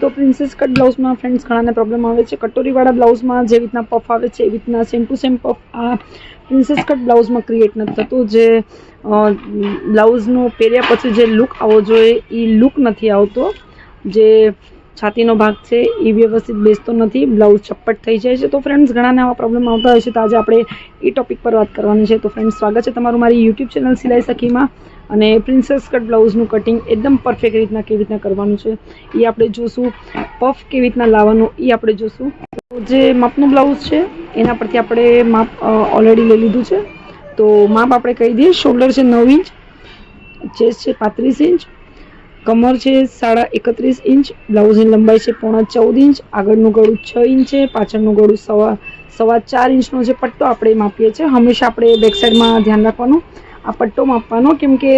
તો princess cut બ્લાઉઝમાં friends ઘણાને પ્રોબ્લેમ આવે છે. કટોરીવાળા બ્લાઉઝમાં જે રીતના પફ આવે છે એવી રીતના સેમ ટુ સેમ પફ આ પ્રિન્સેસ કટ બ્લાઉઝમાં ક્રિએટ નથી થતું. જે બ્લાઉઝનો પહેર્યા પછી જે લુક આવવો જોઈએ એ લુક નથી આવતો. જે છાતીનો ભાગ છે એ વ્યવસ્થિત બેસતો નથી. બ્લાઉઝ ચપ્પટ થઈ જાય છે. તો ફ્રેન્ડ્સ ઘણાને આવા પ્રોબ્લેમ આવતા હોય છે. તો આજે આપણે એ ટોપિક પર વાત કરવાની છે. તો ફ્રેન્ડ્સ સ્વાગત છે તમારું મારી યુટ્યુબ ચેનલ સિલાઈ સખીમાં. અને પ્રિન્સેસ કટ બ્લાઉઝનું કટિંગ એકદમ પરફેક્ટ રીતના કેવી રીતના કરવાનું છે એ આપણે જોશું. પફ કેવી રીતના લાવવાનું એ આપણે જોશું. જે માપનું બ્લાઉઝ છે, એના પરથી આપણે માપ ઓલરેડી લઈ લીધું છે. તો માપ આપણે કહી દઈએ શોલ્ડર છે નવ ઇંચ ચેસ્ટ છે પાંત્રીસ ઇંચ, કમર છે સાડા એકત્રીસ ઇંચ બ્લાઉઝની લંબાઈ છે પોણા ચૌદ ઇંચ, આગળનું ગળું છ ઇંચ છે, પાછળનું ગળું સવા સવા ચાર ઇંચનો જે પટ્ટો આપણે માપીએ છીએ, હંમેશા આપણે બેક સાઈડમાં ધ્યાન રાખવાનું. આ પટ્ટો માપવાનો, કેમ કે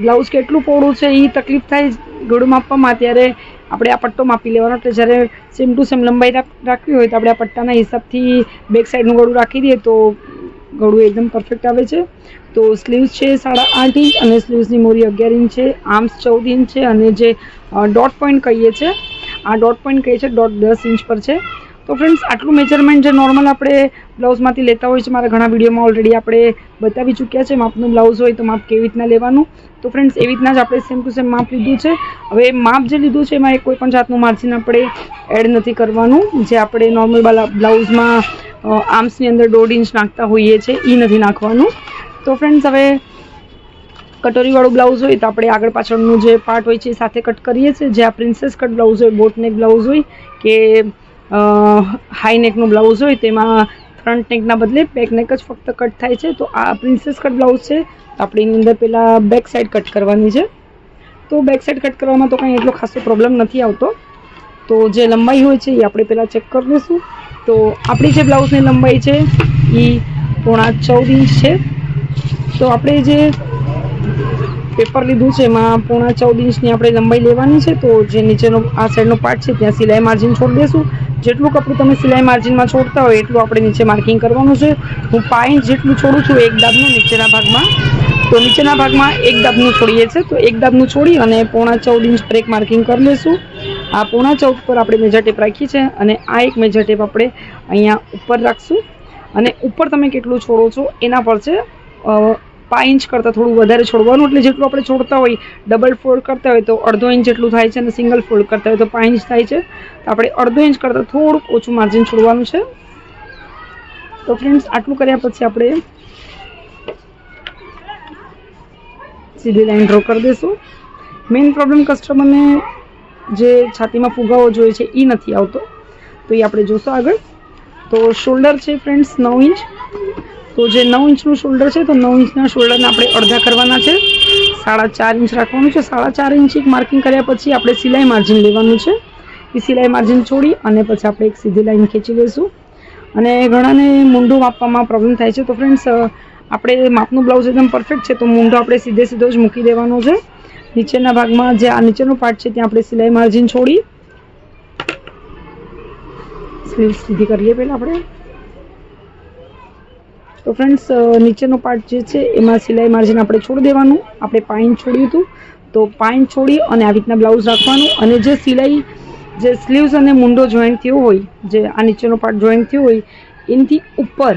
બ્લાઉઝ કેટલું પહોળું છે એ તકલીફ થાય ગળું માપવામાં. ત્યારે આપણે આ પટ્ટો માપી લેવાનો. એટલે જ્યારે સેમ ટુ સેમ લંબાઈ રાખ- રાખવી હોય તો આપણે આ પટ્ટાના હિસાબથી બેક સાઈડનું ગળું રાખી દઈએ તો ગળું એકદમ પરફેક્ટ આવે છે. તો સ્લીવ્સ છે સાડા આઠ ઇંચ અને સ્લીવ્સની મોરી અગિયાર ઇંચ છે. આર્મ્સ ચૌદ ઇંચ છે અને જે ડોટ પોઈન્ટ કહીએ છીએ આ ડોટ પોઈન્ટ કહીએ છીએ ડોટ દસ ઇંચ પર છે. તો ફ્રેન્ડ્સ આટલું મેજરમેન્ટ જે નોર્મલ આપણે બ્લાઉઝમાંથી લેતા હોય છે, મારા ઘણા વિડીયોમાં ઓલરેડી આપણે બતાવી ચૂક્યા છે, માપનું બ્લાઉઝ હોય તો માપ કેવી રીતના લેવાનું. તો ફ્રેન્ડ્સ એવી રીતના જ આપણે સેમ ટુ સેમ માપ લીધું છે. હવે માપ જે લીધું છે, એમાં કોઈ પણ જાતનું માર્જિન આપણે એડ નથી કરવાનું. જે આપણે નોર્મલ બ્લાઉઝમાં આર્મ્સની અંદર દોઢ ઇંચ નાખતા હોઈએ છીએ એ નથી નાખવાનું. તો ફ્રેન્ડ્સ હવે કટોરીવાળું બ્લાઉઝ હોય તો આપણે આગળ પાછળનું જે પાર્ટ હોય છે, એ સાથે કટ કરીએ છીએ. જે આ પ્રિન્સેસ કટ બ્લાઉઝ હોય બોટનેક બ્લાઉઝ હોય, કે હાઈ નેકનું બ્લાઉઝ હોય તેમાં ફ્રન્ટ નેકના બદલે બેક નેક જ ફક્ત કટ થાય છે. તો આ પ્રિન્સેસ કટ બ્લાઉઝ છે. તો આપણે એની અંદર પહેલાં બેક સાઈડ કટ કરવાની છે. તો બેક સાઈડ કટ કરવામાં તો કંઈ એટલો ખાસો પ્રોબ્લેમ નથી આવતો. તો જે લંબાઈ હોય છે એ આપણે પહેલાં ચેક કરી લઈશું. તો આપણી જે બ્લાઉઝની લંબાઈ છે એ પોણા ચૌદ ઇંચ છે. તો આપણે જે પેપર લીધું છે, એમાં પોણા ચૌદ ઇંચની આપણે લંબાઈ લેવાની છે, તો જે નીચેનો, આ સાઈડનો પાર્ટ છે, ત્યાં સિલાઈ માર્જિન છોડી દેશું. જેટલું કપડું તમે સિલાઈ માર્જિનમાં છોડતા હોય, એટલું આપણે નીચે માર્કિંગ કરવાનું છે. હું પાંચ જેટલું છોડું છું, એક દાબનું નીચેના ભાગમાં. તો નીચેના ભાગમાં એક દાબનું છોડીએ છીએ, તો એક દાબનું છોડી અને પોણા ચૌદ ઇંચ પર એક માર્કિંગ કરી લેશું. આ પોણા ચૌદ પર આપણે મેજર ટેપ રાખી છે અને આ એક મેજર ટેપ આપણે અહીંયા ઉપર રાખશું. અને ઉપર તમે કેટલું છોડો છો, એના પર છે પાંચ ઇંચ કરતાં થોડું વધારે છોડવાનું, એટલે જેટલું આપણે છોડતા હોય ડબલ ફોલ્ડ કરતા હોય તો અડધો ઇંચ જેટલું થાય છે અને સિંગલ ફોલ્ડ કરતા હોય તો પાંચ ઇંચ થાય છે. તો આપણે અડધો ઇંચ કરતાં થોડુંક ઓછું માર્જિન છોડવાનું છે. તો ફ્રેન્ડ્સ આટલું કર્યા પછી આપણે સીધી લાઈન ડ્રો કરી દઈશું. મેઇન પ્રોબ્લેમ કસ્ટમરને જે છાતીમાં ફુગાવો જોઈએ છે એ નથી આવતો. તો એ આપણે જોશું આગળ. તો શોલ્ડર છે ફ્રેન્ડ્સ નવ ઇંચ. તો જે નવ ઇંચનું શોલ્ડર છે, તો નવ ઇંચના શોલ્ડરને આપણે અડધા કરવાના છે. સાડા ચાર ઇંચ રાખવાનું છે. સાડા ચાર ઇંચ એક માર્કિંગ કર્યા પછી આપણે સિલાઈ માર્જિન લેવાનું છે. એ સિલાઈ માર્જિન છોડી અને પછી આપણે એક સીધી લાઈન ખેંચી લઈશું. અને ઘણાને મૂંઢું માપવામાં પ્રોબ્લેમ થાય છે. તો ફ્રેન્ડ્સ આપણે માપનું બ્લાઉઝ એકદમ પરફેક્ટ છે. તો મૂંઢો આપણે સીધે સીધો જ મૂકી દેવાનો છે. નીચેના ભાગમાં જે આ નીચેનો પાર્ટ છે, ત્યાં આપણે સિલાઈ માર્જિન છોડી સ્લીવ સીધી કરીએ પહેલાં આપણે. તો ફ્રેન્ડ્સ નીચેનો પાર્ટ જે છે, એમાં સિલાઈ માર્જિન આપણે છોડી દેવાનું. આપણે પાઇન છોડ્યું હતું. તો પાઇન છોડી અને આવી રીતના બ્લાઉઝ રાખવાનું. અને જે સિલાઈ, જે સ્લીવ્સ અને મુંડો જોઈન્ટ થયો હોય, જે આ નીચેનો પાર્ટ જોઈન્ટ થયો હોય, એનાથી ઉપર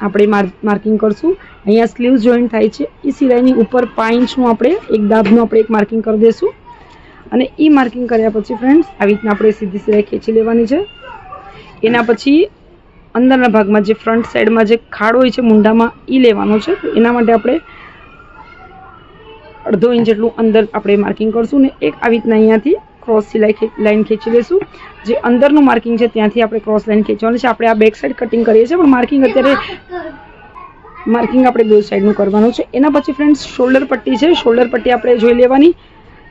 આપણે માર્કિંગ કરશું. અહીંયા સ્લીવ્સ જોઈન્ટ થાય છે. એ સિલાઈની ઉપર પાંચનું આપણે, એક દાબનું આપણે એક માર્કિંગ કરી દઈશું અને એ માર્કિંગ કર્યા પછી ફ્રેન્ડ્સ આવી રીતના આપણે સીધી સિલાઈ ખેંચી લેવાની છે. એના પછી અંદરના ભાગમાં જે ફ્રન્ટ સાઈડમાં જે ખાડો હોય છે, મુંડામાં એ લેવાનો છે. એના માટે આપણે અડધો ઇંચ જેટલું અંદર આપણે માર્કિંગ કરશું ને એક આવી રીતના અહીંયાથી ક્રોસ સિલાઈ લાઈન ખેંચી લઈશું જે અંદરનું માર્કિંગ છે, ત્યાંથી આપણે ક્રોસ લાઈન ખેંચવાનું છે. આપણે આ બેક સાઈડ કટિંગ કરીએ છીએ, પણ માર્કિંગ અત્યારે માર્કિંગ આપણે બે સાઈડનું કરવાનું છે. એના પછી ફ્રેન્ડ્સ શોલ્ડર પટ્ટી છે. શોલ્ડર પટ્ટી આપણે જોઈ લેવાની.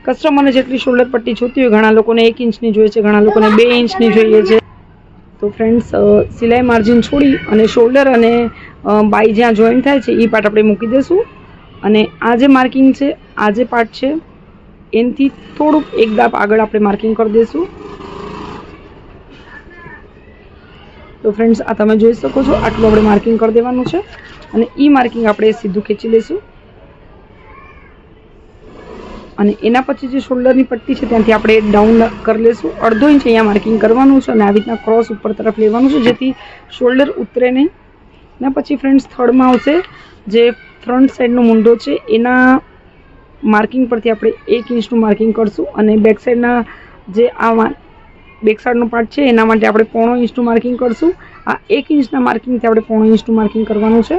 કસ્ટમરને જેટલી શોલ્ડર પટ્ટી જોતી હોય, ઘણા લોકોને એક ઇંચની જોઈએ છે, ઘણા લોકોને બે ઇંચની જોઈએ છે. તો ફ્રેન્ડ્સ સિલાઈ માર્જિન છોડી અને શોલ્ડર અને બાઈ જ્યાં જોઈન થાય છે એ પાર્ટ આપણે મૂકી દઈશું અને આ જે માર્કિંગ છે, આ જે પાર્ટ છે, એનાથી થોડુંક એક દાપ આગળ આપણે માર્કિંગ કરી દઈશું તો ફ્રેન્ડ્સ આ તમે જોઈ શકો છો, આટલું આપણે માર્કિંગ કરી દેવાનું છે. અને એ માર્કિંગ આપણે સીધું ખેંચી લઈશું અને એના પછી જે શોલ્ડરની પટ્ટી છે ત્યાંથી આપણે ડાઉન કરી લઈશું અડધો ઇંચ અહીંયા માર્કિંગ કરવાનું છે અને આવી રીતના ક્રોસ ઉપર તરફ લેવાનું છે, જેથી શોલ્ડર ઉતરે નહીં. એના પછી ફ્રેન્ડ્સ થર્ડમાં આવશે જે ફ્રન્ટ સાઈડનો મુંડો છે, એના માર્કિંગ પરથી આપણે એક ઇંચનું માર્કિંગ કરશું અને બેક સાઈડના જે આ બેક સાઈડનો પાર્ટ છે, એના માટે આપણે પોણો ઇંચનું માર્કિંગ કરશું. આ એક ઇંચના માર્કિંગથી આપણે પોણો ઇંચનું માર્કિંગ કરવાનું છે.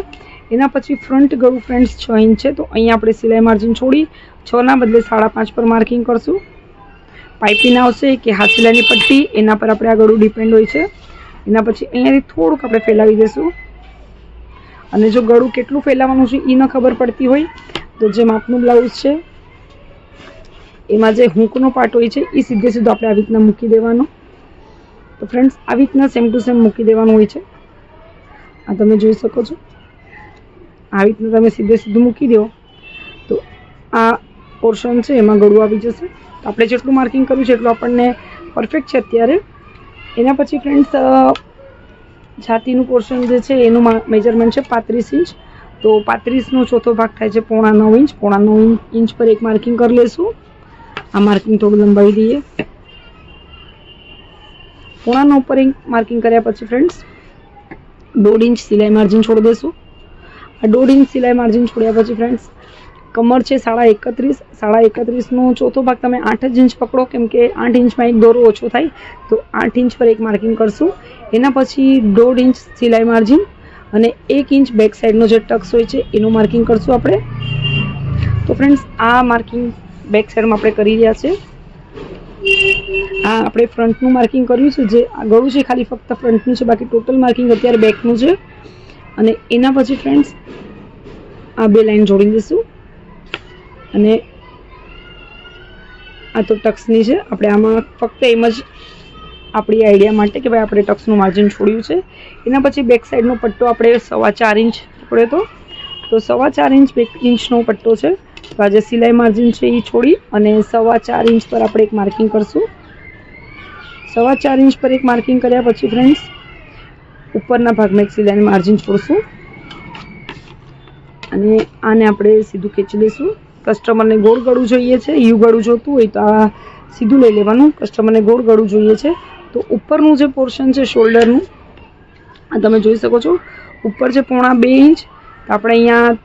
એના પછી ફ્રન્ટ ગળું ફ્રેન્ડ્સ છ ઇંચ છે, તો અહીંયા આપણે સિલાઈ માર્જિન છોડી છના બદલે સાડા પાંચ પર માર્કિંગ કરશું. પાઇપિંગ આવશે કે હાથ સિલાઈની પટ્ટી, એના પર આપણે આ ગળું ડિપેન્ડ હોય છે. એના પછી અહીંયાથી થોડુંક આપણે ફેલાવી દઈશું અને જો ગળું કેટલું ફેલાવવાનું છે એ ન ખબર પડતી હોય, તો જે માપનું બ્લાઉઝ છે, એમાં જે હૂંકનો પાર્ટ હોય છે એ સીધે સીધો આપણે આવી રીતના મૂકી દેવાનો. તો ફ્રેન્ડ્સ આવી રીતના સેમ ટુ સેમ મૂકી દેવાનું હોય છે. આ તમે જોઈ શકો છો. આવી રીતના તમે સીધે સીધું મૂકી દો. તો આ પોર્શન છે, એમાં ગળું આવી જશે. તો આપણે જેટલું માર્કિંગ કર્યું છે એટલું આપણને પરફેક્ટ છે અત્યારે. એના પછી ફ્રેન્ડ્સ છાતીનું પોર્શન જે છે, એનું મેજરમેન્ટ છે પાંત્રીસ ઇંચ. તો પાંત્રીસનો ચોથો ભાગ થાય છે પોણા નવ ઇંચ. પોણા નવ ઇંચ પર એક માર્કિંગ કરી લઈશું આ માર્કિંગ થોડું લંબાવી દઈએ. પોણા નવ પર એક માર્કિંગ કર્યા પછી ફ્રેન્ડ્સ દોઢ ઇંચ સિલાઈ માર્જિન છોડી દઈશું દોઢ ઇંચ સિલાઈ માર્જિન છોડ્યા પછી ફ્રેન્ડ્સ કમર છે સાડા એકત્રીસ. સાડા એકત્રીસનો ચોથો ભાગ તમે આઠ જ ઇંચ પકડો, કેમ કે આઠ ઇંચમાં એક દોરો ઓછો થાય, તો આઠ ઇંચ પર એક માર્કિંગ કરશું. એના પછી દોઢ ઇંચ સિલાઈ માર્જિન અને એક ઇંચ બેક સાઈડનો જે ટક્સ હોય છે, એનું માર્કિંગ કરશું આપણે. તો ફ્રેન્ડ્સ આ માર્કિંગ બેક સાઈડમાં આપણે કરી રહ્યા છે. આ આપણે ફ્રન્ટનું માર્કિંગ કર્યું છે, જે આ ગળું છે ખાલી ફક્ત ફ્રન્ટનું છે, બાકી ટોટલ માર્કિંગ અત્યારે બેકનું છે. અને એના પછી ફ્રેન્ડ્સ આ બે લાઈન જોડી દઈશું. અને આ તો ટક્સની છે. આપણે આમાં ફક્ત એમ જ આપણી આઈડિયા માટે કે ભાઈ આપણે ટક્સનું માર્જિન છોડ્યું છે. એના પછી બેક સાઈડનો પટ્ટો આપણે સવા ચાર ઇંચ પકડ્યો હતો. તો સવા ચાર ઇંચ બે ઇંચનો પટ્ટો છે. તો આજે સિલાઈ માર્જિન છે એ છોડી અને સવા ચાર ઇંચ પર આપણે એક માર્કિંગ કરશું. સવા ચાર ઇંચ પર એક માર્કિંગ કર્યા પછી ફ્રેન્ડ્સ ઉપરના ભાગમાં એક સિલાઈની માર્જિન છોડશું. અને આને આપણે સીધું ખેંચી લઈશું. કસ્ટમરને ગોળ ગળું જોઈએ છે. યુ ગળું જોતું હોય તો આ સીધું લઈ લેવાનું. કસ્ટમરને ગોળ ગળું જોઈએ છે. તો ઉપરનું જે પોર્શન છે શોલ્ડરનું આ તમે જોઈ શકો છો. ઉપર છે પોણા બે ઇંચ. તો આપણે અહીંયા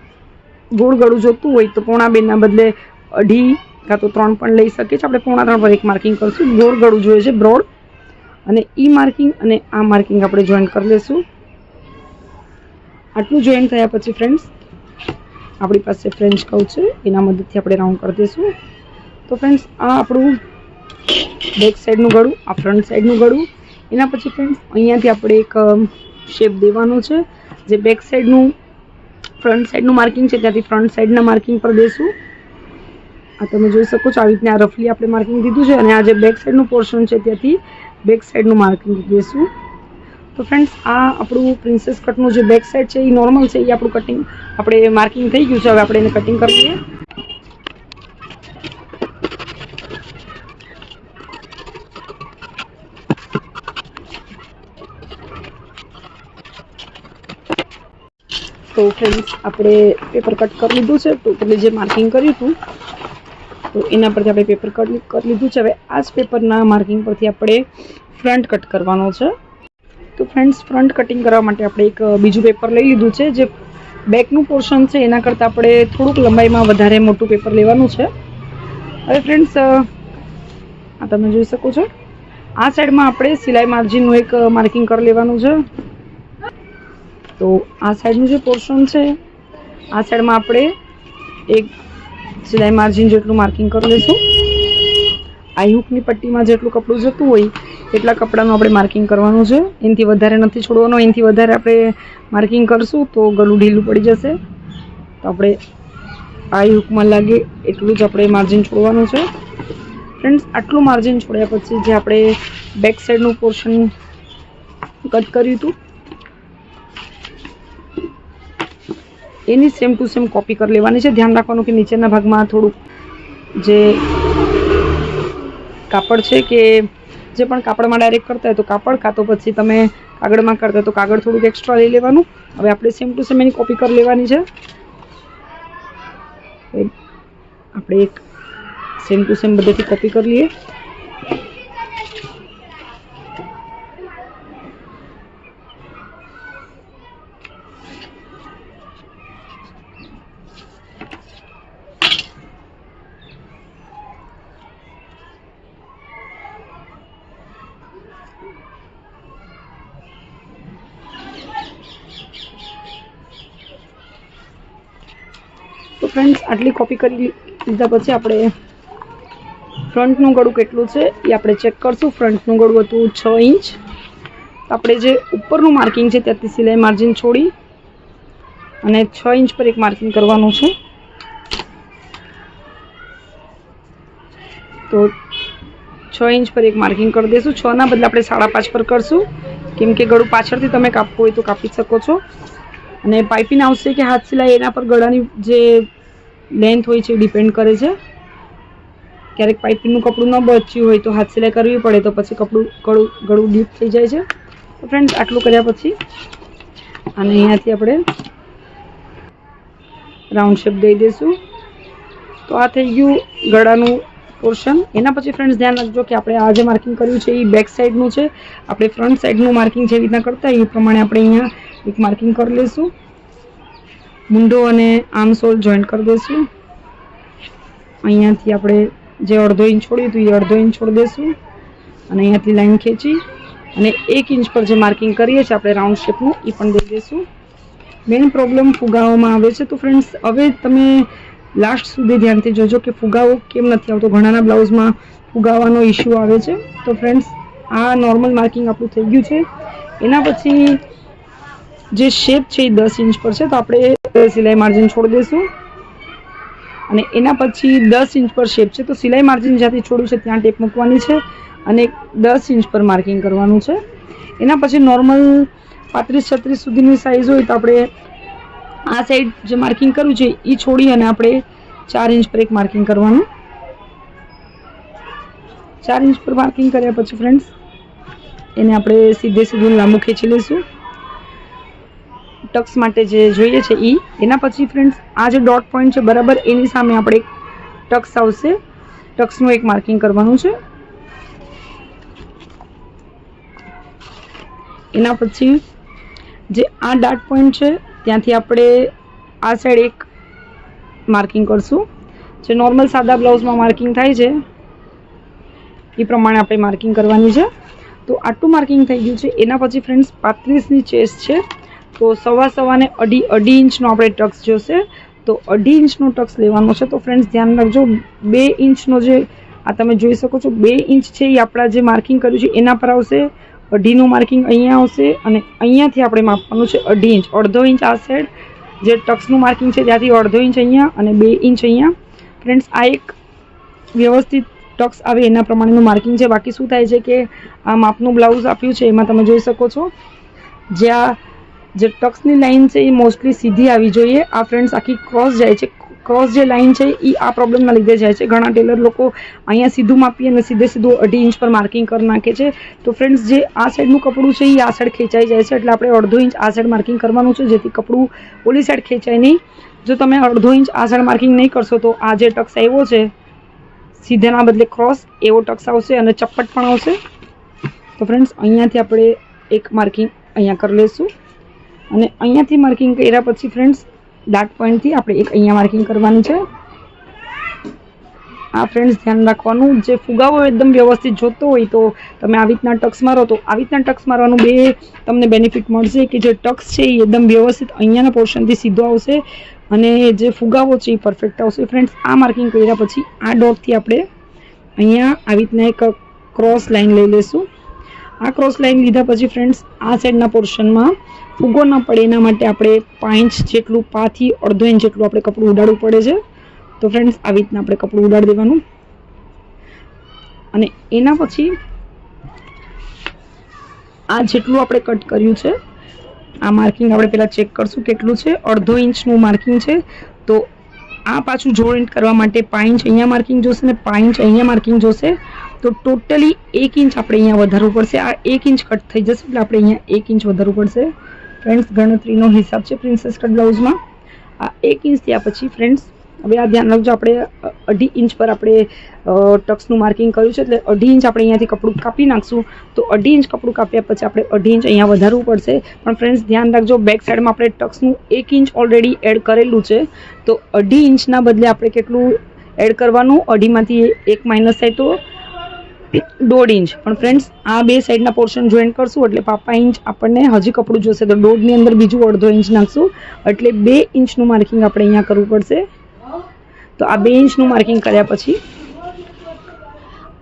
ગોળ ગળું જોતું હોય તો પોણા બેના બદલે અઢી, કાં તો ત્રણ પણ લઈ શકીએ છીએ. આપણે પોણા ત્રણ પર એક માર્કિંગ કરીશું. ગોળ ગળું જોઈએ છે બ્રોડ અને ઈ માર્કિંગ અને આ માર્કિંગ આપણે જોઈન કરી લઈશું આટલું જોઈન થયા પછી ફ્રેન્ડ્સ આપણી પાસે ફ્રેન્ચ કવ છે, એના મદદથી આપણે રાઉન્ડ કરી દઈશું. તો ફ્રેન્ડ્સ આ આપણું બેક સાઈડનું ગળું, આ ફ્રન્ટ સાઈડનું ગળું. એના પછી ફ્રેન્ડ્સ અહીંયાથી આપણે એક શેપ દેવાનો છે, જે બેક સાઈડનું ફ્રન્ટ સાઈડનું માર્કિંગ છે, ત્યાંથી ફ્રન્ટ સાઈડના માર્કિંગ પર દેશું આ તમે જોઈ શકો છો આવી રીતના રફલી આપણે માર્કિંગ દીધું છે, અને આ જે બેક સાઈડનું પોર્શન છે, ત્યાંથી બેક સાઈડનું માર્કિંગ દઈશું તો ફ્રેન્ડ્સ આ આપણું પ્રિન્સેસ કટનું જે બેક સાઈડ છે, એ નોર્મલ છે, એ આપણું કટિંગ આપણે માર્કિંગ થઈ ગયું છે, હવે આપણે એને કટિંગ કરી દઈએ તો ફ્રેન્ડ્સ આપણે પેપર કટ કરી લીધું છે, તો ટોટલી જે માર્કિંગ કર્યું હતું તો એના પરથી આપણે પેપર કટ કરી લીધું છે. હવે આ જ પેપરના માર્કિંગ પરથી આપણે ફ્રન્ટ કટ કરવાનો છે. તો ફ્રેન્ડ્સ ફ્રન્ટ કટિંગ કરવા માટે આપણે એક બીજું પેપર લઈ લીધું છે, જે બેકનું પોર્શન છે. એના કરતાં આપણે થોડુંક લંબાઈમાં વધારે મોટું પેપર લેવાનું છે. હવે ફ્રેન્ડ્સ આ તમે જોઈ શકો છો. આ સાઈડમાં આપણે સિલાઈ માર્જિનનું એક માર્કિંગ કરી લેવાનું છે. તો આ સાઈડનું જે પોર્શન છે, આ સાઈડમાં આપણે એક સિલાઈ માર્જિન જેટલું માર્કિંગ કરી લઈશું. આઈ હૂકની પટ્ટીમાં જેટલું કપડું જતું હોય, એટલા કપડાનું આપણે માર્કિંગ કરવાનું છે. એનાથી વધારે નથી છોડવાનું, એનાથી વધારે આપણે માર્કિંગ કરશું તો ગળું ઢીલું પડી જશે. તો આપણે આઈ હૂકમાં લાગે એટલું જ આપણે માર્જિન છોડવાનું છે. ફ્રેન્ડ્સ આટલું માર્જિન છોડ્યા પછી જે આપણે બેક સાઈડનું પોર્શન કટ કર્યું હતું એની સેમ ટુ સેમ કોપી કરી લેવાની છે. ધ્યાન રાખવાનું કે નીચેના ભાગમાં થોડુંક જે કાપડ છે કે જે પણ કાપડમાં ડાયરેક્ટ કરતા હોય તો કાપડ, કાં તો પછી તમે કાગળમાં કરતા તો કાગળ થોડુંક એક્સ્ટ્રા લઈ લેવાનું. હવે આપણે સેમ ટુ સેમ એની કોપી કરી લેવાની છે. આપણે એક સેમ ટુ સેમ બધેથી કોપી કરી લઈએ. ફ્રેન્ડ્સ આટલી કોપી કરી લીધા પછી આપણે ફ્રન્ટનું ગળું કેટલું છે એ આપણે ચેક કરશું. ફ્રન્ટનું ગળું હતું છ ઇંચ. આપણે જે ઉપરનું માર્કિંગ છે ત્યાંથી સિલાઈ માર્જિન છોડી અને છ ઇંચ પર એક માર્કિંગ કરવાનું છે. તો છ ઇંચ પર એક માર્કિંગ કરી દઈશું. છના બદલે આપણે સાડા પાંચ પર કરશું. કેમ કે ગળું પાછળથી તમે કાપવું હોય તો કાપી શકો છો. અને પાઇપિંગ આવશે કે હાથ સિલાઈ એના પર ગળાની જે લેન્થ હોય છે ડિપેન્ડ કરે છે. ક્યારેક પાઇપિંગનું કપડું ન બચ્યું હોય તો હાથ સિલાઈ કરવી પડે તો પછી કપડું ગળું ગળું ડીપ થઈ જાય છે. તો ફ્રેન્ડ્સ આટલું કર્યા પછી અને અહીંયાથી આપણે રાઉન્ડ શેપ દઈ દઈશું. તો આ થઈ ગયું ગળાનું પોર્શન એના પછી ફ્રેન્ડ્સ ધ્યાન રાખજો કે આપણે આ જે માર્કિંગ કર્યું છે, એ બેક સાઈડનું છે. આપણે ફ્રન્ટ સાઈડનું માર્કિંગ જેવી રીતના કરતા એ પ્રમાણે આપણે અહીંયા એક માર્કિંગ કરી લઈશું. મુંડો અને આર્મ સોલ જોઈન્ટ કરી દઈશું. અહીંયાથી આપણે જે અડધો ઇંચ છોડ્યું હતું એ અડધો ઇંચ છોડી દઈશું. અને અહીંયાથી લાઈન ખેંચી અને એક ઇંચ પર જે માર્કિંગ કરીએ છીએ આપણે રાઉન્ડ શેપનું એ પણ દઈ દઈશું. મેઇન પ્રોબ્લેમ ફુગાવામાં આવે છે. તો ફ્રેન્ડ્સ હવે તમે લાસ્ટ સુધી ધ્યાનથી જોજો કે ફુગાવો કેમ નથી આવતો. ઘણાના બ્લાઉઝમાં ફુગાવાનો ઇશ્યુ આવે છે. તો ફ્રેન્ડ્સ આ નોર્મલ માર્કિંગ આપણું થઈ ગયું છે. એના પછી જે શેપ છે એ દસ ઇંચ પર છે. તો આપણે સિલાઈ માર્જિન છોડી દઈશું અને એના પછી દસ ઇંચ પર શેપ છે, તો સિલાઈ માર્જિન જ્યાંથી છોડ્યું છે, ત્યાં ટેપ મૂકવાની છે અને દસ ઇંચ પર માર્કિંગ કરવાનું છે. એના પછી નોર્મલ પાંત્રીસ છત્રીસ સુધીની સાઇઝ હોય તો આપણે આ સાઈડ જે માર્કિંગ કર્યું છે એ છોડી અને આપણે ચાર ઇંચ પર એક માર્કિંગ કરવાનું. ચાર ઇંચ પર માર્કિંગ કર્યા પછી ફ્રેન્ડ્સ એને આપણે સીધે સીધું લાંબુ ખેંચી લઈશું. ટક્સ માટે જે જોઈએ છે એ એના પછી ફ્રેન્ડ્સ આ જે ડોટ પોઈન્ટ છે બરાબર, એની સામે આપણે એક ટક્સ આવશે. ટક્સનું એક માર્કિંગ કરવાનું છે. એના પછી જે આ ડાર્ટ પોઈન્ટ છે, ત્યાંથી આપણે આ સાઈડ એક માર્કિંગ કરશું. જે નોર્મલ સાદા બ્લાઉઝમાં માર્કિંગ થાય છે, એ પ્રમાણે આપણે માર્કિંગ કરવાની છે. તો આટલું માર્કિંગ થઈ ગયું છે. એના પછી ફ્રેન્ડ્સ પાંત્રીસની ચેસ છે. તો સવા સવાને અઢી અઢી ઇંચનો આપણે ટક્સ જોશે. તો અઢી ઇંચનો ટક્સ લેવાનો છે. તો ફ્રેન્ડ્સ ધ્યાન રાખજો, બે ઇંચનો જે આ તમે જોઈ શકો છો, બે ઇંચ છે એ આપણા જે માર્કિંગ કર્યું છે, એના પર આવશે. અઢીનું માર્કિંગ અહીંયા આવશે અને અહીંયાથી આપણે માપવાનું છે અઢી ઇંચ. અડધો ઇંચ આ સાઈડ જે ટક્સનું માર્કિંગ છે ત્યાંથી અડધો ઇંચ અહીંયા અને બે ઇંચ અહીંયા. ફ્રેન્ડ્સ આ એક વ્યવસ્થિત ટક્સ આવે એના પ્રમાણેનું માર્કિંગ છે. બાકી શું થાય છે કે આ માપનું બ્લાઉઝ આપ્યું છે, એમાં તમે જોઈ શકો છો. જ્યાં જે ટક્સની લાઇન છે એ મોસ્ટલી સીધી આવી જોઈએ. આ ફ્રેન્ડ્સ આખી ક્રોસ જાય છે. ક્રોસ જે લાઇન છે એ આ પ્રોબ્લેમના લીધે જાય છે. ઘણા ટેલર લોકો અહીંયા સીધું માપી અને સીધે સીધું અઢી ઇંચ પર માર્કિંગ કરી નાખે છે. તો ફ્રેન્ડ્સ, જે આ સાઈડનું કપડું છે એ આ સાઈડ ખેંચાઈ જાય છે. એટલે આપણે અડધો ઇંચ આ સાઈડ માર્કિંગ કરવાનું છે. જેથી કપડું ઓલી સાઈડ ખેંચાય નહીં. જો તમે અડધો ઇંચ આ સાઈડ માર્કિંગ નહીં કરશો તો આ જે ટક્સ આવ્યો છે, સીધાના બદલે ક્રોસ એવો ટક્સ આવશે અને ચપ્પટ પણ આવશે. તો ફ્રેન્ડ્સ, અહીંયાથી આપણે એક માર્કિંગ અહીંયા કરી લઈશું. અને અહીંયાથી માર્કિંગ કર્યા પછી ફ્રેન્ડ્સ, ડાર્ક પોઈન્ટથી આપણે એક અહીંયા માર્કિંગ કરવાનું છે. આ ફ્રેન્ડ્સ, ધ્યાન રાખવાનું, જે ફુગાવો એકદમ વ્યવસ્થિત જોતો હોય તો તમે આવી રીતના ટક્સ મારો તો આવી રીતના ટક્સ મારવાનું બે તમને બેનિફિટ મળશે કે જે ટક્સ છે એ એકદમ વ્યવસ્થિત અહીંયાના પોર્શનથી સીધો આવશે અને જે ફુગાવો છે એ પરફેક્ટ આવશે. ફ્રેન્ડ્સ, આ માર્કિંગ કર્યા પછી આ ડોટથી આપણે અહીંયા આવી રીતના એક ક્રોસ લાઈન લઈ લઈશું. આ ક્રોસ લાઈન લીધા પછી ફ્રેન્ડ્સ આ સાઈડના પોર્શનમાં ફૂગો ન પડે એના માટે આપણે પાંચ જેટલું પાથી અડધો ઇંચ જેટલું આપણે કપડું ઉડાડવું પડે છે. તો ફ્રેન્ડ્સ આવી રીતના આપણે કપડું ઉડાડી દેવાનું. અને એના પછી આ જેટલું આપણે કટ કર્યું છે, આ માર્કિંગ આપણે પહેલાં ચેક કરશું કેટલું છે. અડધો ઇંચનું માર્કિંગ છે. તો આ પાછું જોઈન્ટ કરવા માટે પાંચ અહીંયા માર્કિંગ જોશે ને પાંચ અહીંયા માર્કિંગ જોશે. તો ટોટલી એક ઇંચ આપણે અહીંયા વધારવું પડશે. આ એક ઇંચ કટ થઈ જશે એટલે આપણે અહીંયા એક ઇંચ વધારવું પડશે. ફ્રેન્ડ્સ, ગણતરીનો હિસાબ છે પ્રિન્સેસ કટ બ્લાઉઝમાં. આ એક ઇંચ થયા પછી ફ્રેન્ડ્સ હવે આ ધ્યાન રાખજો, આપણે અઢી ઇંચ પર આપણે ટક્સનું માર્કિંગ કર્યું છે, એટલે અઢી ઇંચ આપણે અહીંયાથી કપડું કાપી નાખશું. તો અઢી ઇંચ કપડું કાપ્યા પછી આપણે અઢી ઇંચ અહીંયા વધારવું પડશે. પણ ફ્રેન્ડ્સ ધ્યાન રાખજો બેક સાઈડમાં આપણે ટક્સનું એક ઇંચ ઓલરેડી એડ કરેલું છે. તો અઢી ઇંચના બદલે આપણે કેટલું એડ કરવાનું? અઢીમાંથી એક માઇનસ થાય તો દોઢ ઇંચ. પણ ફ્રેન્ડ્સ આ બે સાઈડના પોર્શન જોઈન કરશું, એટલે પાપા ઇંચ આપણને હજી કપડું જોશે. તો દોઢની અંદર બીજું અડધો ઇંચ નાખશું. એટલે બે ઇંચનું માર્કિંગ આપણે અહીંયા કરવું પડશે. તો આ બે ઇંચનું માર્કિંગ કર્યા પછી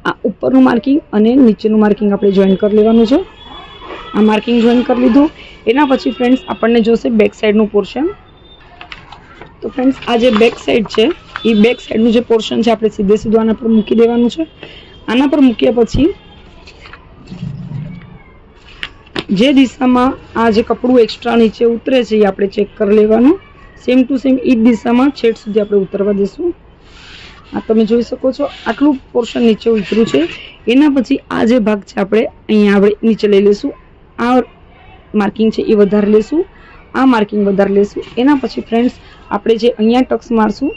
આ ઉપરનું માર્કિંગ અને નીચેનું માર્કિંગ આપણે જોઈન કરી લેવાનું છે. આ માર્કિંગ જોઈન કરી લીધું. એના પછી ફ્રેન્ડ્સ, આપણને જોશે બેક સાઈડનું પોર્શન. તો ફ્રેન્ડ્સ, આ જે બેક સાઈડ છે, એ બેક સાઈડનું જે પોર્શન છે, આપણે સીધે સીધું આના પર મૂકી દેવાનું છે. આના પર મૂક્યા પછી જે દિશામાં આ જે કપડું એક્સ્ટ્રા નીચે ઉતરે છે, એ આપણે ચેક કરી લેવાનું. સેમ ટુ સેમ એ જ દિશામાં છેડ સુધી આપણે ઉતરવા દઈશું આ તમે જોઈ શકો છો, આટલું પોર્શન નીચે ઉતર્યું છે. એના પછી આ જે ભાગ છે આપણે અહીંયા આપણે નીચે લઈ લઈશું. આ માર્કિંગ છે એ વધારે લેશું આ માર્કિંગ વધારે લેશું એના પછી ફ્રેન્ડ્સ આપણે જે અહીંયા ટક્સ મારશું,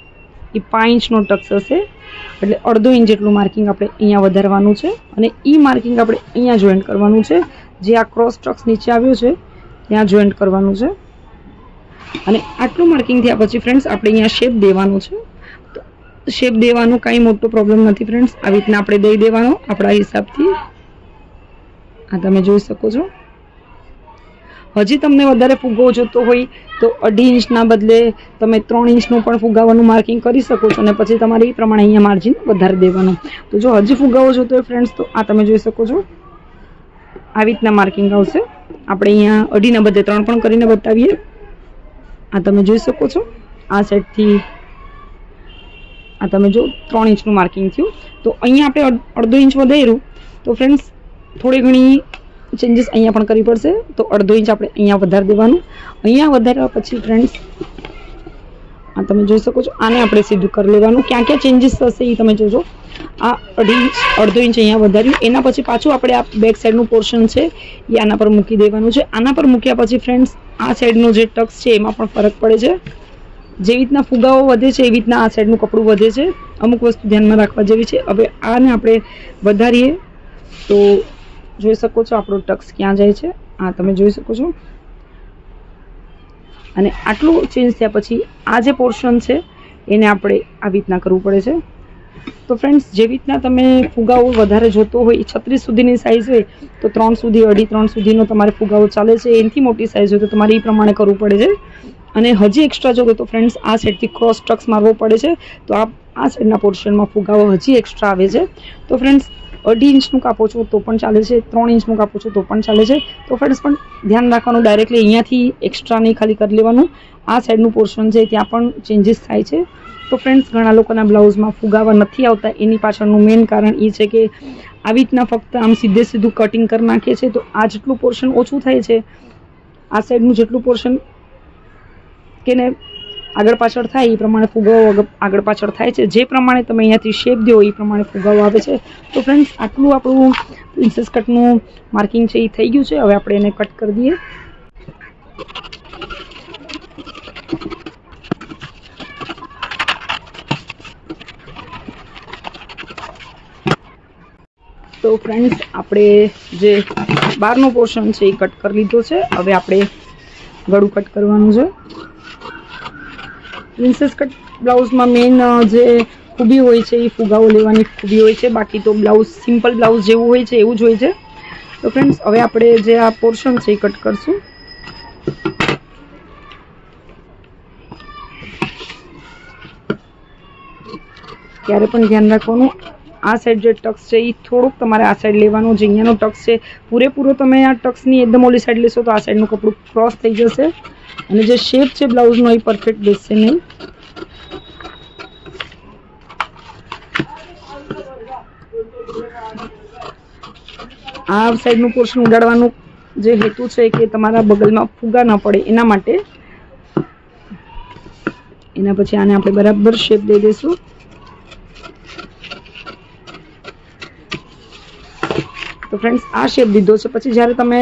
એ પાંચ ઇંચનો ટક્સ હશે. એટલે અડધો ઇંચ જેટલું માર્કિંગ આપણે અહીંયા વધારવાનું છે. અને એ માર્કિંગ આપણે અહીંયા જોઈન્ટ કરવાનું છે. જે આ ક્રોસ ટક્સ નીચે આવ્યો છે, ત્યાં જોઈન્ટ કરવાનું છે. અને આટલું માર્કિંગ થયા પછી ફ્રેન્ડ્સ આપણે અહીંયા શેપ દેવાનો છે. તો શેપ દેવાનું કાંઈ મોટો પ્રોબ્લેમ નથી ફ્રેન્ડ્સ આવી રીતના આપણે દઈ દેવાનો આપણા હિસાબથી. આ તમે જોઈ શકો છો. હજી તમને વધારે ફુગાવો જોતો હોય તો અઢી ઇંચના બદલે તમે ત્રણ ઇંચનું પણ ફુગાવાનું માર્કિંગ કરી શકો છો અને પછી તમારે એ પ્રમાણે અહીંયા માર્જિન વધારે દેવાનું. તો જો હજી ફુગાવો જોતો હોય ફ્રેન્ડ્સ તો આ તમે જોઈ શકો છો. આવી રીતના માર્કિંગ આવશે. આપણે અહીંયા અઢીના બદલે ત્રણ પણ કરીને બતાવીએ. આ તમે જોઈ શકો છો. આ સાઈડથી આ તમે જો ત્રણ ઇંચનું માર્કિંગ થયું. તો અહીંયા આપણે અડ- અડધો ઇંચ વધાર્યું. તો ફ્રેન્ડ્સ થોડી ઘણી ચેન્જીસ અહીંયા પણ કરવી પડશે. તો અડધો ઇંચ આપણે અહીંયા વધારી દેવાનું. અહીંયા વધાર્યા પછી ફ્રેન્ડ્સ આ તમે જોઈ શકો છો. આને આપણે સીધું કરી લેવાનું. ક્યાં ક્યાં ચેન્જીસ થશે એ તમે જોજો. આ અઢી ઇંચ, અડધો ઇંચ અહીંયા વધાર્યું. એના પછી પાછું આપણે આ બેક સાઈડનું પોર્શન છે એ આના પર મૂકી દેવાનું છે. આના પર મૂક્યા પછી ફ્રેન્ડ્સ આ સાઈડનો જે ટક્સ છે, એમાં પણ ફરક પડે છે. જેવી રીતના ફુગાવો વધે છે એવી રીતના આ સાઈડનું કપડું વધે છે. અમુક વસ્તુ ધ્યાનમાં રાખવા જેવી છે. હવે આને આપણે વધારીએ તો જોઈ શકો છો આપણો ટક્સ ક્યાં જાય છે. આ તમે જોઈ શકો છો. અને આટલું ચેન્જ થયા પછી આ જે પોર્શન છે, એને આપણે આવી રીતના કરવું પડે છે. તો ફ્રેન્ડ્સ જેવી રીતના તમે ફુગાવો વધારે જોતો હોય છત્રીસ સુધીની સાઇઝ હોય, તો ત્રણ સુધી, અઢી ત્રણ સુધીનો તમારે ફુગાવો ચાલે છે, એનાથી મોટી સાઇઝ હોય, તો તમારે એ પ્રમાણે કરવું પડે છે. અને હજી એક્સ્ટ્રા જો તો ફ્રેન્ડ્સ આ સાઈડથી ક્રોસ ટ્રક્સ મારવો પડે છે. તો આ આ સાઈડના પોર્શનમાં ફુગાવો હજી એક્સ્ટ્રા આવે છે. તો ફ્રેન્ડ્સ અઢી ઇંચનું કાપો છો તો પણ ચાલે છે, ત્રણ ઇંચનું કાપો છો તો પણ ચાલે છે. તો ફ્રેન્ડ્સ પણ ધ્યાન રાખવાનું ડાયરેક્ટલી અહીંયાથી એક્સ્ટ્રા નહીં ખાલી કરી લેવાનું. આ સાઈડનું પોર્શન છે, ત્યાં પણ ચેન્જીસ થાય છે. તો ફ્રેન્ડ્સ ઘણા લોકોના બ્લાઉઝમાં ફુગાવા નથી આવતા. એની પાછળનું મેઇન કારણ એ છે કે આવી રીતના ફક્ત આમ સીધે સીધું કટિંગ કરી નાખીએ છીએ તો આ જેટલું પોર્શન ઓછું થાય છે, આ સાઈડનું જેટલું પોર્શન કે ને આગળ પાછળ થાય એ પ્રમાણે ફુગાવો આગળ- પાછળ થાય છે. જે પ્રમાણે તમે અહીંયાથી શેપ દો એ પ્રમાણે ફુગાવો આવે છે. તો ફ્રેન્ડ્સ આટલું આપણું પ્રિન્સેસ કટનું માર્કિંગ છે એ થઈ ગયું છે. હવે આપણે એને કટ કરી દઈએ. તો ફ્રેન્ડ્સ આપણે જે બહારનો પોર્શન છે એ કટ કરી લીધો છે. હવે આપણે ગળું કટ કરવાનું છે. પ્રિન્સેસ કટ બ્લાઉઝમાં મેઇન જે ખૂબી હોય છે, એ ફુગાઓ લેવાની ખૂબી હોય છે. બાકી તો બ્લાઉઝ, સિમ્પલ બ્લાઉઝ જેવું હોય છે, એવું જ હોય છે. તો ફ્રેન્ડ્સ હવે આપણે જે આ પોર્શન છે એ કટ કરશું. ત્યારે પણ ધ્યાન રાખવાનું. આ સાઈડ જે ટક્સ છે એ થોડુંક તમારે આ સાઈડ લેવાનું જે અહીંયાનો ટક્સ છે, પૂરેપૂરો તમે આ ટક્સની એકદમ ઓલી સાઈડ લેશો તો આ સાઈડનું કપડું ક્રોસ થઈ જશે. અને જે શેપ છે, બ્લાઉઝનો એ પરફેક્ટ બેસશે નહીં. આ સાઈડનું પોર્શન ઉડાડવાનું જે હેતુ છે કે તમારા બગલમાં ફુગા ન પડે એના માટે. એના પછી આને આપણે બરાબર શેપ દઈ દઈશું. તો ફ્રેન્ડ્સ આ શેપ દીધો છે. પછી જ્યારે તમે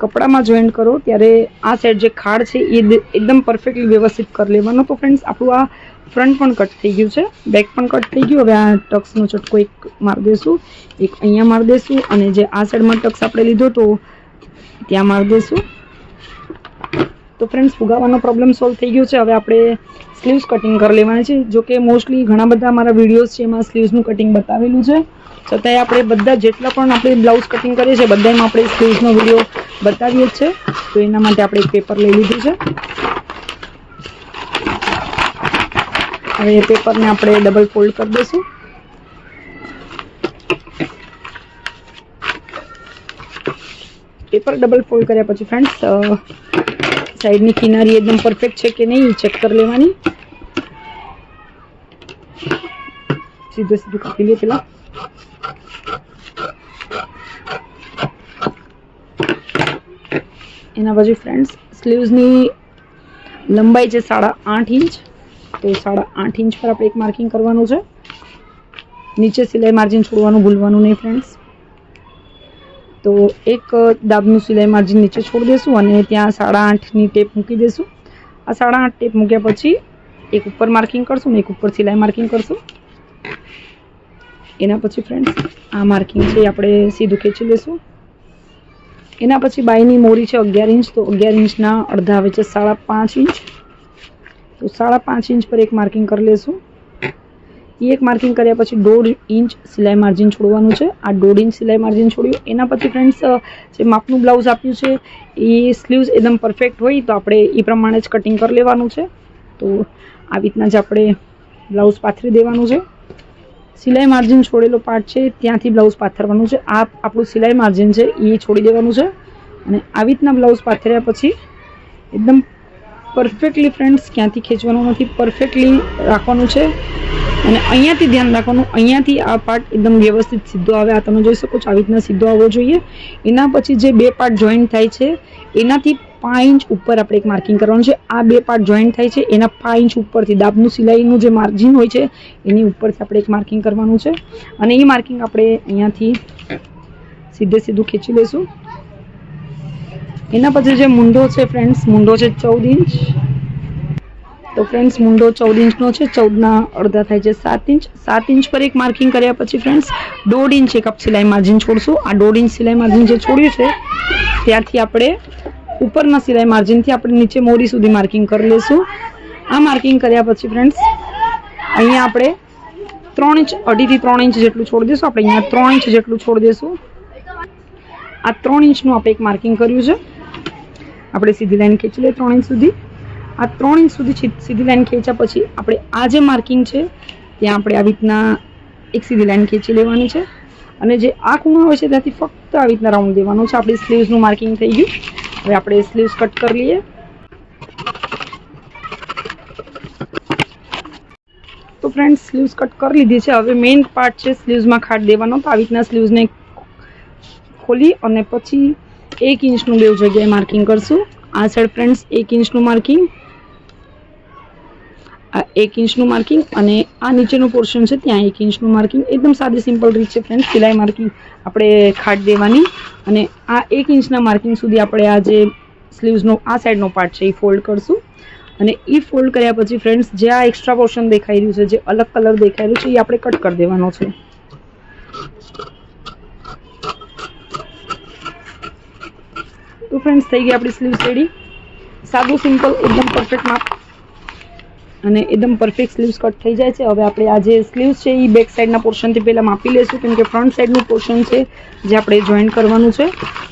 કપડામાં જોઈન્ટ કરો, ત્યારે આ સાઈડ જે ખાડ છે, એ એકદમ પરફેક્ટલી વ્યવસ્થિત કરી લેવાનો. તો ફ્રેન્ડ્સ આપણું આ ફ્રન્ટ પણ કટ થઈ ગયું છે. બેક પણ કટ થઈ ગયું. હવે આ ટક્સનો ચટકો એક મારી દઈશું એક અહીંયા મારી દઈશું અને જે આ સાઈડમાં ટક્સ આપણે લીધો તો ત્યાં મારી દઈશું તો ફ્રેન્ડ્સ ફુગાવાનો પ્રોબ્લેમ સોલ્વ થઈ ગયો છે. હવે આપણે સ્લીવ્સ કટિંગ કરી લેવાની છે. જો કે મોસ્ટલી ઘણા બધા મારા વિડીયોઝ છે એમાં સ્લીવ્સનું કટિંગ બતાવેલું છે. છતાંય આપણે બધા જેટલા પણ આપણે બ્લાઉઝ કટિંગ કરીએ છીએ, બધામાં આપણે સ્લીવ્સનો વીડિયો બતાવીએ જ છે તો એના માટે આપણે પેપર લઈ લીધું છે. હવે એ પેપરને આપણે ડબલ ફોલ્ડ કરી દઈશું. પેપર ડબલ ફોલ્ડ કર્યા પછી ફ્રેન્ડ્સ સાઈડની કિનારી એકદમ પરફેક્ટ છે કે નહીં ચેક કરી લેવાની. સીધો સીધું કાપી લે પેલા. એના પછી ફ્રેન્ડ્સ સ્લીવ્સની લંબાઈ છે સાડા આઠ ઇંચ. તો સાડા આઠ ઇંચ પર આપણે એક માર્કિંગ કરવાનું છે. નીચે સિલાઈ માર્જિન છોડવાનું ભૂલવાનું નહીં ફ્રેન્ડ્સ તો એક દાબનું સિલાઈ માર્જિન નીચે છોડી દેશું અને ત્યાં સાડા આઠની ટેપ મૂકી દઈશું આ સાડા આઠ ટેપ મૂક્યા પછી એક ઉપર માર્કિંગ કરશું ને એક ઉપર સિલાઈ માર્કિંગ કરશું. એના પછી ફ્રેન્ડ્સ આ માર્કિંગ છે આપણે સીધું ખેંચી લઈશું એના પછી બાયની મોરી છે અગિયાર ઇંચ, તો અગિયાર ઇંચના અડધા આવે છે સાડા પાંચ ઇંચ. તો સાડા પાંચ ઇંચ પર એક માર્કિંગ કરી લેશું. એ એક માર્કિંગ કર્યા પછી દોઢ ઇંચ સિલાઈ માર્જિન છોડવાનું છે. આ દોઢ ઇંચ સિલાઈ માર્જિન છોડ્યું. એના પછી ફ્રેન્ડ્સ જે માપનું બ્લાઉઝ આપ્યું છે, એ સ્લીવ્સ એકદમ પરફેક્ટ હોય તો આપણે એ પ્રમાણે જ કટિંગ કરી લેવાનું છે. તો આવી રીતના જ આપણે બ્લાઉઝ પાથરી દેવાનું છે. સિલાઈ માર્જિન છોડેલો પાર્ટ છે, ત્યાંથી બ્લાઉઝ પાથરવાનું છે. આ આપણું સિલાઈ માર્જિન છે એ છોડી દેવાનું છે. અને આવી રીતના બ્લાઉઝ પાથર્યા પછી એકદમ પરફેક્ટલી ફ્રેન્ડ્સ, ક્યાંથી ખેંચવાનું નથી, પરફેક્ટલી રાખવાનું છે. અને અહીંયાથી ધ્યાન રાખવાનું, અહીંયાથી આ પાર્ટ એકદમ વ્યવસ્થિત સીધો આવે. આ તમે જોઈ શકો છો, આવી રીતના સીધો આવવો જોઈએ. એના પછી જે બે પાર્ટ જોઈન્ટ થાય છે, એનાથી પાંચ ઇંચ ઉપર આપણે એક માર્કિંગ કરવાનું છે. આ બે પાર્ટ જોઈન્ટ થાય છે. એના પાંચ ઇંચ ઉપરથી દાબનું સિલાઈનું જે માર્જિન હોય છે, એની ઉપરથી આપણે એક માર્કિંગ કરવાનું છે. અને એ માર્કિંગ આપણે અહીંયાથી સીધે સીધું ખેંચી લઈશું. એના પછી જે મુંડો છે ફ્રેન્ડ્સ મુંડો છે ચૌદ ઇંચ. તો ફ્રેન્ડ્સ મુંડો ચૌદ ઇંચનો છે. ચૌદના અડધા થાય છે સાત ઇંચ. સાત ઇંચ પર એક માર્કિંગ કર્યા પછી ફ્રેન્ડ્સ દોઢ ઇંચ એક અપ સિલાઈ માર્જિન છોડશું. આ દોઢ ઇંચ સિલાઈ માર્જિન જે છોડ્યું છે ત્યાંથી આપણે ઉપરના સિલાઈ માર્જિનથી આપણે નીચે મોરી સુધી માર્કિંગ કરી લઈશું. આ માર્કિંગ કર્યા પછી ફ્રેન્ડ્સ અહીંયા આપણે ત્રણ ઇંચ, અઢીથી ત્રણ ઇંચ જેટલું છોડી દઈશું. આપણે અહીંયા ત્રણ ઇંચ જેટલું છોડી દઈશું. આ ત્રણ ઇંચનું આપણે એક માર્કિંગ કર્યું છે. આપણે સીધી લાઈન ખેંચી લઈએ ત્રણ ઇંચ સુધી. આ ત્રણ ઇંચ સુધી સીધી લાઈન ખેંચ્યા પછી આપણે આ જે માર્કિંગ છે, ત્યાં આપણે આવી રીતના એક સીધી લાઈન ખેંચી લેવાની છે. અને જે આ ખૂણો હોય છે, ત્યાંથી ફક્ત આવી રીતના રાઉન્ડ દેવાનું છે. આપણી સ્લીવ્સનું માર્કિંગ થઈ ગયું. હવે આપણે સ્લીવ્સ કટ કરી લઈએ. તો ફ્રેન્ડ સ્લીવ્સ કટ કરી લીધી છે. હવે મેઇન પાર્ટ છે સ્લીવ્સમાં ખાટ દેવાનો. તો આવી રીતના સ્લીવ્સને ખોલી અને પછી એક ઇંચનું બે જગ્યાએ માર્કિંગ કરશું. આ સાઈડ ફ્રેન્ડ્સ એક ઇંચનું માર્કિંગ આ એક ઇંચનું માર્કિંગ અને આ નીચેનું પોર્શન છે, ત્યાં એક ઇંચનું માર્કિંગ. એકદમ સાદી સિમ્પલ રીત છે ફ્રેન્ડ સિલાઈ માર્કિંગ આપણે ખાટ દેવાની. અને આ એક ઇંચના માર્કિંગ સુધી આપણે આ જે સ્લીવ્સનો આ સાઈડનો પાર્ટ છે, એ ફોલ્ડ કરશું. અને એ ફોલ્ડ કર્યા પછી ફ્રેન્ડ્સ જે આ એક્સ્ટ્રા પોર્શન દેખાઈ રહ્યું છે, જે અલગ કલર દેખાઈ રહ્યું છે, એ આપણે કટ કરી દેવાનો છે. તો ફ્રેન્ડ્સ થઈ ગઈ આપણી સ્લીવ્સ રેડી સાદું સિમ્પલ એકદમ પરફેક્ટ માપ. અને એકદમ પરફેક્ટ સ્લીવ્સ કટ થઈ જાય છે. હવે આપણે આ જે સ્લીવ્સ છે, એ બેક સાઈડના પોર્શનથી પહેલાં માપી લઈશું કેમ કે ફ્રન્ટ સાઈડનું પોર્શન છે, જે આપણે જોઈન્ટ કરવાનું છે.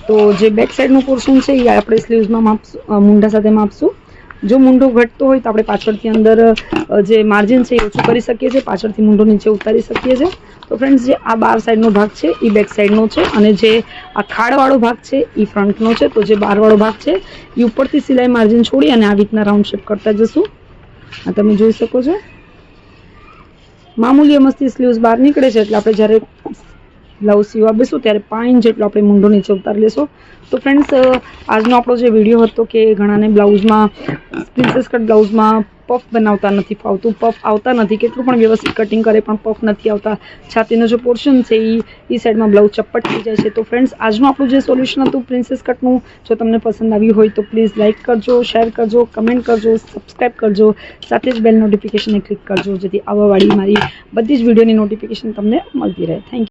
તો જે બેક સાઈડનું પોર્શન છે, એ આપણે સ્લીવ્સમાં માપશું મૂંઢા સાથે માપશું. જો મુંડો ઘટતો હોય તો આપણે પાછળથી અંદર જે માર્જિન છે, એ ઓછું કરી શકીએ છીએ. પાછળથી મુંડો નીચે ઉતારી શકીએ છીએ. તો ફ્રેન્ડ્સ જે આ બાર સાઈડનો ભાગ છે, એ બેક સાઈડનો છે અને જે આ ખાડવાળો ભાગ છે, એ ફ્રન્ટનો છે. તો જે બારવાળો ભાગ છે, એ ઉપરથી સિલાઈ માર્જિન છોડી અને આવી રીતના રાઉન્ડ શેપ કરતા જશું. આ તમે જોઈ શકો છો. મામૂલી મસ્તી સ્લીવ્સ બહાર નીકળે છે એટલે આપણે જ્યારે બ્લાઉઝ સીવા બેસું ત્યારે પાંચ જેટલો આપણે મુંડો નીચે ઉતારી લેશો. તો ફ્રેન્ડ્સ આજનો આપણો જે વીડિયો હતો કે ઘણાને બ્લાઉઝમાં પ્રિન્સેસ કટ બ્લાઉઝમાં પફ બનાવતા નથી ફાવતું. પફ આવતા નથી, કેટલું પણ વ્યવસ્થિત કટિંગ કરે પણ પફ નથી આવતા. છાતીનો જે પોર્શન છે એ એ સાઈડમાં બ્લાઉઝ ચપ્પટ થઈ જાય છે. તો ફ્રેન્ડ્સ આજનું આપણું જે સોલ્યુશન હતું પ્રિન્સેસ કટનું જો તમને પસંદ આવ્યું હોય તો પ્લીઝ લાઇક કરજો શેર કરજો કમેન્ટ કરજો સબસ્ક્રાઈબ કરજો. સાથે જ બેલ નોટિફિકેશનને ક્લિક કરજો, જેથી આવવાવાળી મારી બધી જ વિડીયોની નોટિફિકેશન તમને મળતી રહે. Thank you